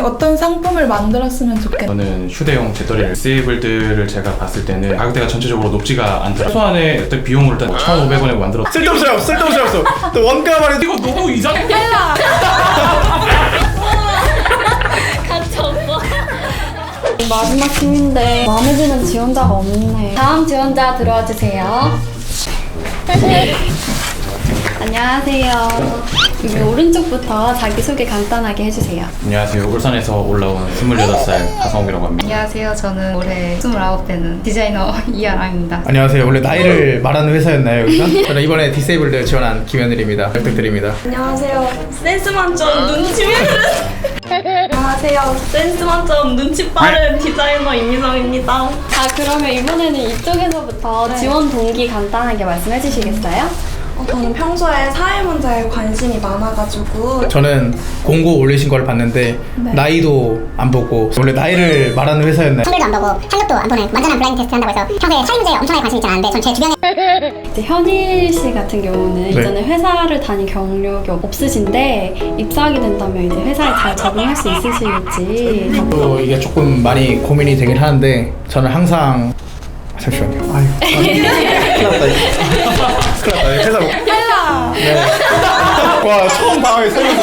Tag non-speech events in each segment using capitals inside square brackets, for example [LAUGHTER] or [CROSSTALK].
어떤 상품을 만들었으면 좋겠나요? 저는 휴대용 배터리를 세이블들을 제가 봤을 때는 가격대가 전체적으로 높지가 않더라고요. 최소한의 어떤 비용으로 일단 1,500원에 만들었 쓸데없이 없어 쓸데없이 없어 또 원가만 해도 이거 너무 이상해. [LAUGHS] 마지막 팀인데 마음에 드는 지원자가 없네. 다음 지원자 들어와 주세요. [LAUGHS] 안녕하세요. 여기 오른쪽부터 자기소개 간단하게 해주세요. 안녕하세요. 울산에서 올라온 28살 하성욱이라고 합니다. 안녕하세요. 저는 올해 29되는 디자이너 [LAUGHS] 이하랑입니다. 안녕하세요 원래 나이를 말하는 회사였나요 여기가? [LAUGHS] 저는 이번에 디세이블드 지원한 김현일입니다 부탁드립니다 안녕하세요. 센스 만점 눈치 [LAUGHS] 안녕하세요. 센스 만점 눈치 빠른 디자이너 임미정입니다. 자, 그러면 이번에는 이쪽에서부터 지원 동기 간단하게 말씀해 주시겠어요? 어, 저는 평소에 사회 문제에 관심이 많아가지고 저는 공고 올리신 걸 봤는데 나이도 안 보고 원래 나이를 말하는 회사였나요? 성별도 안 보고 학력도 안 보는 완전한 블라인드 테스트 한다고 해서 평소에 사회 문제에 엄청나게 관심이 있지 않은데 전 제 주변에 이제 현일 씨 같은 경우는 네. 이전에 회사를 다닌 경력이 없으신데 입사하게 된다면 이제 회사에 잘 적응할 수 있으실지 또 이게 조금 많이 고민이 되긴 하는데 저는 항상 아, 잠시만요 아유 큰일 났다 이거. 큰일 났다 회사 네. 와 처음 방에 살면서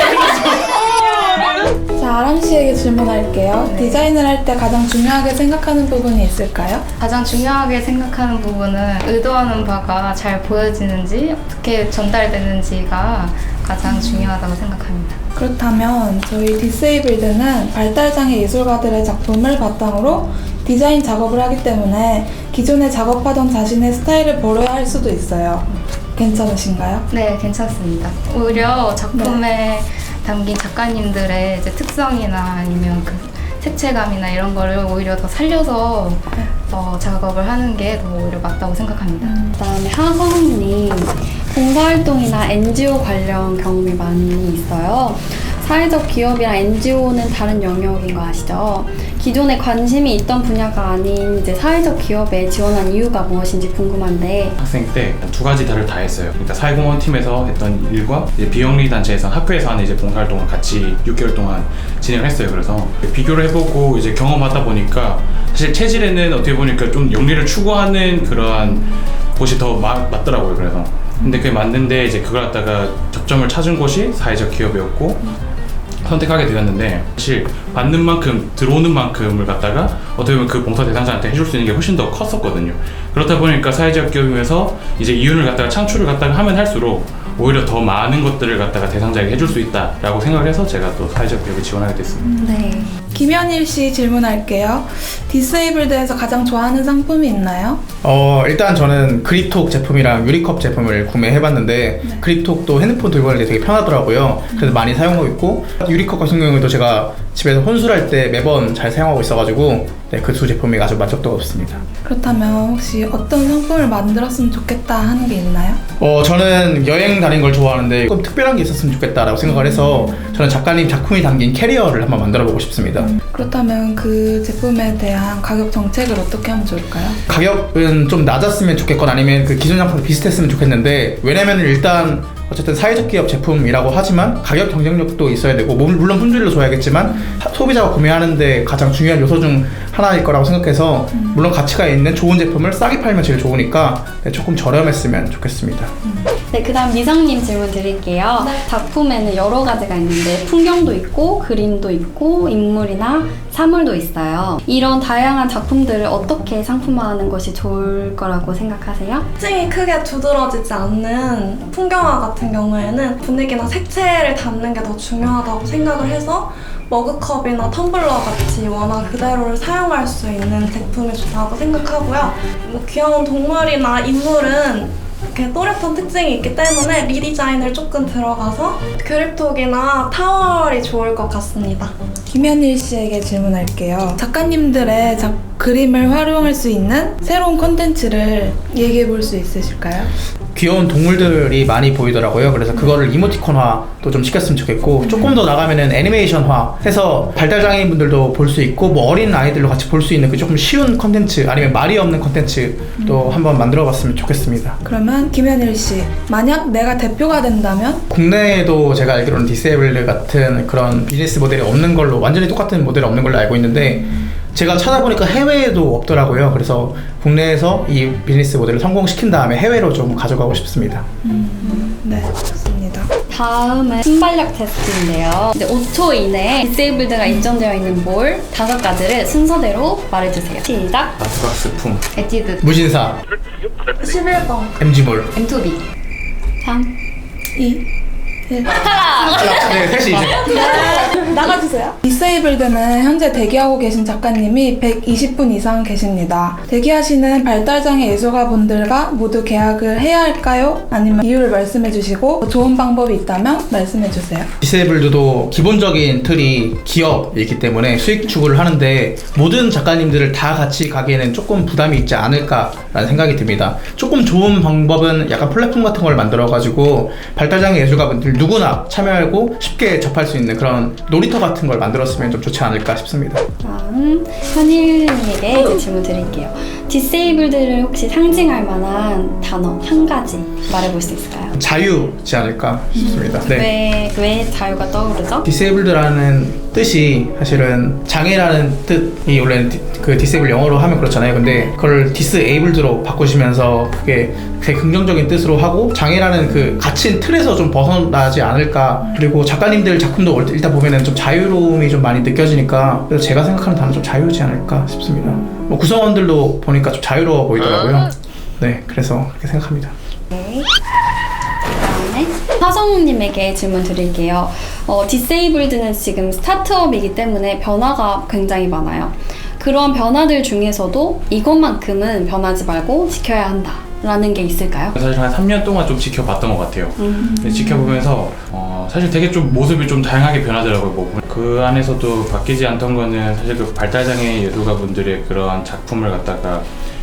자, 아람 씨에게 질문할게요. 디자인을 할 때 가장 중요하게 생각하는 부분이 있을까요? 가장 중요하게 생각하는 부분은 의도하는 바가 잘 보여지는지 어떻게 전달되는지가 가장 중요하다고 생각합니다. 그렇다면 저희 디세이블드는 발달장애 예술가들의 작품을 바탕으로 디자인 작업을 하기 때문에 기존에 작업하던 자신의 스타일을 버려야 할 수도 있어요. 괜찮으신가요? 네, 괜찮습니다. 오히려 작품에 담긴 작가님들의 이제 특성이나 아니면 그 색채감이나 이런 거를 오히려 더 살려서 어, 작업을 하는 게 더 오히려 맞다고 생각합니다. 그다음에 하성님 봉사활동이나 NGO 관련 경험이 많이 있어요. 사회적 기업이랑 NGO는 다른 영역인 거 아시죠? 기존에 관심이 있던 분야가 아닌 이제 사회적 기업에 지원한 이유가 무엇인지 궁금한데 학생 때 두 가지 다를 다 했어요. 일단 사회공헌 팀에서 했던 일과 이제 비영리 단체에서 학교에서 하는 이제 봉사활동을 같이 6개월 동안 진행을 했어요. 그래서 비교를 해보고 이제 경험하다 보니까 사실 체질에는 어떻게 보니까 좀 영리를 추구하는 그러한 곳이 더 마- 맞더라고요. 그래서 근데 그게 맞는데 이제 그걸 갖다가 접점을 찾은 곳이 사회적 기업이었고 선택하게 되었는데 사실 받는 만큼 들어오는 만큼을 갖다가 어떻게 보면 그 봉사 대상자한테 해줄 수 있는 게 훨씬 더 컸었거든요. 그렇다 보니까 사회적 기업에서 이제 이윤을 갖다가 창출을 갖다가 하면 할수록 오히려 더 많은 것들을 갖다가 대상자에게 해줄 수 있다라고 생각을 해서 제가 또 사회적 기업에 지원하게 됐습니다. 네. 김현일 씨 질문할게요. 디세이블드에서 가장 좋아하는 상품이 있나요? 어 일단 저는 그립톡 제품이랑 유리컵 제품을 구매해봤는데 그립톡도 핸드폰 들고 때 되게 편하더라고요. 그래서 많이 사용하고 있고 유리컵 같은 경우에도 제가 집에서 혼술할 때 매번 잘 사용하고 있어가지고 네, 그 두 제품이 아주 만족도가 높습니다. 그렇다면 혹시 어떤 상품을 만들었으면 좋겠다 하는 게 있나요? 어 저는 여행 다니는 걸 좋아하는데 조금 특별한 게 있었으면 좋겠다라고 생각을 해서 저는 작가님 작품이 담긴 캐리어를 한번 만들어 보고 싶습니다. 그렇다면 그 제품에 대한 가격 정책을 어떻게 하면 좋을까요? 가격은 좀 낮았으면 좋겠거나 아니면 그 기존 상품 비슷했으면 좋겠는데 왜냐면 일단 어쨌든 사회적 기업 제품이라고 하지만 가격 경쟁력도 있어야 되고 물- 물론 품질도 줘야겠지만 하- 소비자가 구매하는데 가장 중요한 요소 중 하나일 거라고 생각해서 물론 가치가 있는 좋은 제품을 싸게 팔면 제일 좋으니까 네, 조금 저렴했으면 좋겠습니다. 네, 그 다음 미성님 질문 드릴게요. 작품에는 여러 가지가 있는데 풍경도 있고 그림도 있고 인물이나 사물도 있어요. 이런 다양한 작품들을 어떻게 상품화하는 것이 좋을 거라고 생각하세요? 특징이 크게 두드러지지 않는 풍경화 같은 경우에는 분위기나 색채를 담는 게 더 중요하다고 생각을 해서 머그컵이나 텀블러 같이 원화 그대로를 사용할 수 있는 제품이 좋다고 생각하고요. 뭐 귀여운 동물이나 인물은 이렇게 또렷한 특징이 있기 때문에 리디자인을 조금 들어가서 그립톡이나 타월이 좋을 것 같습니다. 김현일 씨에게 질문할게요. 작가님들의 작, 그림을 활용할 수 있는 새로운 콘텐츠를 얘기해 볼 수 있으실까요? 귀여운 동물들이 많이 보이더라고요. 그래서 그거를 이모티콘화도 좀 시켰으면 좋겠고 조금 더 나가면은 애니메이션화 해서 발달 장애인 분들도 볼 수 있고 뭐 어린 아이들로 같이 볼 수 있는 그 조금 쉬운 컨텐츠 아니면 말이 없는 컨텐츠도 한번 만들어봤으면 좋겠습니다. 그러면 김현일 씨, 만약 내가 대표가 된다면 국내에도 제가 알기로는 디세이블드 같은 그런 비즈니스 모델이 없는 걸로 완전히 똑같은 모델이 없는 걸로 알고 있는데 제가 찾아보니까 해외에도 없더라고요. 그래서 국내에서 이 비즈니스 모델을 성공시킨 다음에 해외로 좀 가져가고 싶습니다. 네, 좋습니다. 다음은 순발력 테스트인데요. 이제 5초 이내에 디세이블드가 인정되어 있는 볼 다섯 가지를 순서대로 말해주세요. 시작. 마스박스 품 에뛰드 무신사, 11번. MG몰. M2B 3. 2, 1. 네, 셋이 이제. 나가주세요. 디세이블드는 현재 대기하고 계신 작가님이 120분 이상 계십니다. 대기하시는 발달장애 예술가분들과 모두 계약을 해야 할까요? 아니면 이유를 말씀해 주시고 좋은 방법이 있다면 말씀해 주세요. 디세이블드도 기본적인 틀이 기업이기 때문에 수익 추구를 하는데 모든 작가님들을 다 같이 가기에는 조금 부담이 있지 않을까라는 생각이 듭니다. 조금 좋은 방법은 약간 플랫폼 같은 걸 만들어가지고 발달장애 예술가분들 누구나 참여하고 쉽게 접할 수 있는 그런 놀이터 같은 걸 만들었으면 좀 좋지 않을까 싶습니다. 다음 현일님에게 이제 질문 드릴게요. 디세이블드를 혹시 상징할 만한 단어 한 가지 말해볼 수 있을까요? 자유지 않을까 싶습니다. 네. 왜, 왜 자유가 떠오르죠? 디세이블드라는 뜻이 사실은 장애라는 뜻이 원래 는그 디세이블 영어로 하면 그렇잖아요. 근데 그걸 디스에이블드로 바꾸시면서 그게 되게 긍정적인 뜻으로 하고 장애라는 그 갇힌 틀에서 좀 벗어나지 않을까. 그리고 작가님들 작품도 일단 보면은 좀 자유로움이 좀 많이 느껴지니까 그래서 제가 생각하는 단어 좀 자유지 않을까 싶습니다. 뭐 구성원들도 보니까 좀 자유로워 보이더라고요. 네, 그래서 그렇게 생각합니다. 네. 화성님에게 질문 드릴게요. 어, 디세이블드는 지금 스타트업이기 때문에 변화가 굉장히 많아요. 그런 변화들 중에서도 이것만큼은 변하지 말고 지켜야 한다. 라는 게 있을까요? 사실 한 3년 동안 좀 지켜봤던 것 같아요. 음. 지켜보면서 어, 사실 되게 좀 모습이 좀 다양하게 변하더라고요. 뭐. 그 안에서도 바뀌지 않던 거는 사실 그 발달장애 예술가 분들의 그런 작품을 갖다가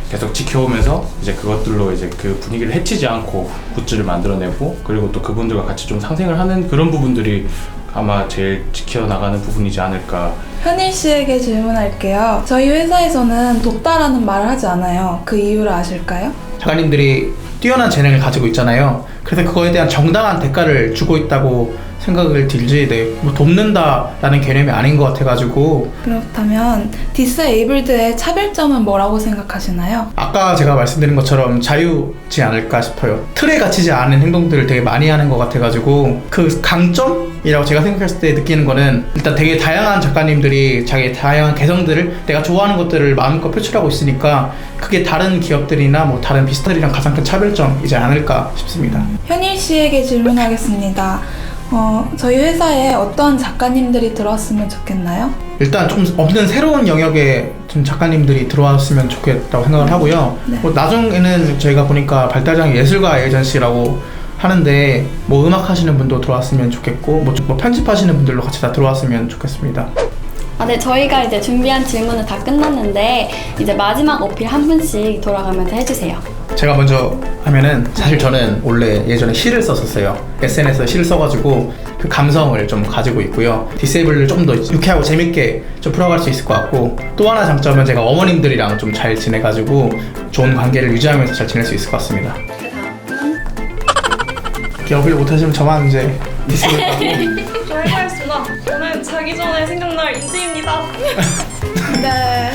계속 지켜오면서 이제 그것들로 이제 그 분위기를 해치지 않고 굿즈를 만들어내고 그리고 또 그분들과 같이 좀 상생을 하는 그런 부분들이 아마 제일 지켜나가는 부분이지 않을까 현일 씨에게 질문할게요. 저희 회사에서는 돕다라는 말을 하지 않아요. 그 이유를 아실까요? 작가님들이 뛰어난 재능을 가지고 있잖아요. 그래서 그거에 대한 정당한 대가를 주고 있다고 생각을 들지, 네, 뭐 돕는다라는 개념이 아닌 것 같아가지고 그렇다면 디스에이블드의 차별점은 뭐라고 생각하시나요? 아까 제가 말씀드린 것처럼 자유지 않을까 싶어요. 틀에 갇히지 않은 행동들을 되게 많이 하는 것 같아가지고 그 강점이라고 제가 생각했을 때 느끼는 거는 일단 되게 다양한 작가님들이 자기 다양한 개성들을 내가 좋아하는 것들을 마음껏 표출하고 있으니까 그게 다른 기업들이나 뭐 다른 비슷들이랑 가장 큰 차별점이지 않을까 싶습니다. 현일 씨에게 질문하겠습니다. 어, 저희 회사에 어떤 작가님들이 들어왔으면 좋겠나요? 일단 좀 없는 새로운 영역에 좀 작가님들이 들어왔으면 좋겠다고 생각을 하고요. 네. 뭐 나중에는 저희가 보니까 발달장애 예술가 에이전시라고 하는데 뭐 음악 하시는 분도 들어왔으면 좋겠고 뭐, 뭐 편집하시는 분들로 같이 다 들어왔으면 좋겠습니다. 아, 네, 저희가 이제 준비한 질문은 다 끝났는데 이제 마지막 어필 한 분씩 돌아가면서 해주세요. 제가 먼저 하면은 사실 저는 원래 예전에 시를 썼었어요. SNS에 시를 써가지고 그 감성을 좀 가지고 있고요. 디세이블을 좀 더 유쾌하고 재밌게 좀 풀어갈 수 있을 것 같고 또 하나 장점은 제가 어머님들이랑 좀 잘 지내가지고 좋은 관계를 유지하면서 잘 지낼 수 있을 것 같습니다. 어필 못하시면 저만 이제 디세이블 해보겠습니다. [LAUGHS] 저는 자기 전에 생각날 인지입니다. [LAUGHS] 네.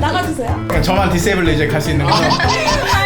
나가주세요. 저만 디세이블로 이제 갈 수 있는 거죠. [LAUGHS]